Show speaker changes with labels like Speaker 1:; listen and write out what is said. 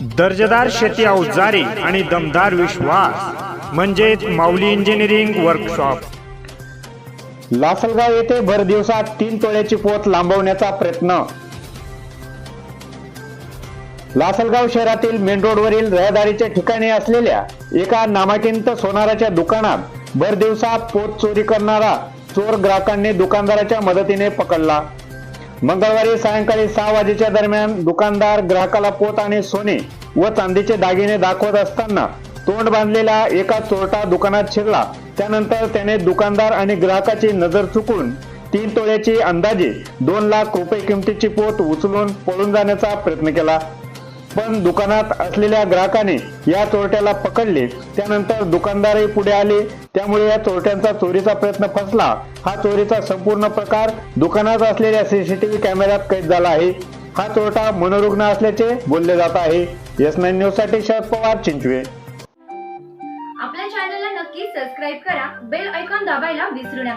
Speaker 1: दर्जेदार शेती अवजारे आणि दमदार विश्वास म्हणजेच माऊली इंजिनिअरिंग वर्कशॉप
Speaker 2: लासलगाव येथे भर दिवसात तीन तोळ्याची पोत लांबवण्याचा प्रयत्न. लासलगाव शहरातील मेन रोडवरील रहदारीच्या ठिकाणी असलेल्या एका नामांकित सोनाराच्या दुकानात भर दिवसात पोत चोरी करणारा चोर ग्राहकांनी दुकानदाराच्या मदतीने पकडला. मंगळवारी सायंकाळी सहा वाजेच्या दरम्यान दुकानदार ग्राहकाला पोत आणि सोने व चांदीचे दागिने दाखवत असताना तोंड बांधलेला एका चोरटा दुकानात शिरला. त्यानंतर त्याने दुकानदार आणि ग्राहकाची नजर चुकून तीन तोळ्याची अंदाजे दोन लाख रुपये किमतीची पोत उचलून पळून जाण्याचा प्रयत्न केला. पण दुकानात असलेल्या ग्राहकाने या चोरट्याला पकडले. त्यानंतर दुकानदारही पुढे आले. त्यामुळे या चोरट्यांचा चोरीचा प्रयत्न फसला. हा चोरीचा संपूर्ण प्रकार दुकानात असलेल्या सीसीटीव्ही कॅमेऱ्यात कैद झाला आहे. हा चोरटा मनोरुग्ण असल्याचे बोलले जात आहे. एस नाईन न्यूजसाठी शरद पवार चिंचवे.
Speaker 3: आपल्या चॅनलला नक्की सबस्क्राईब करा. बेल आयकॉन दाबायला विसरू नका.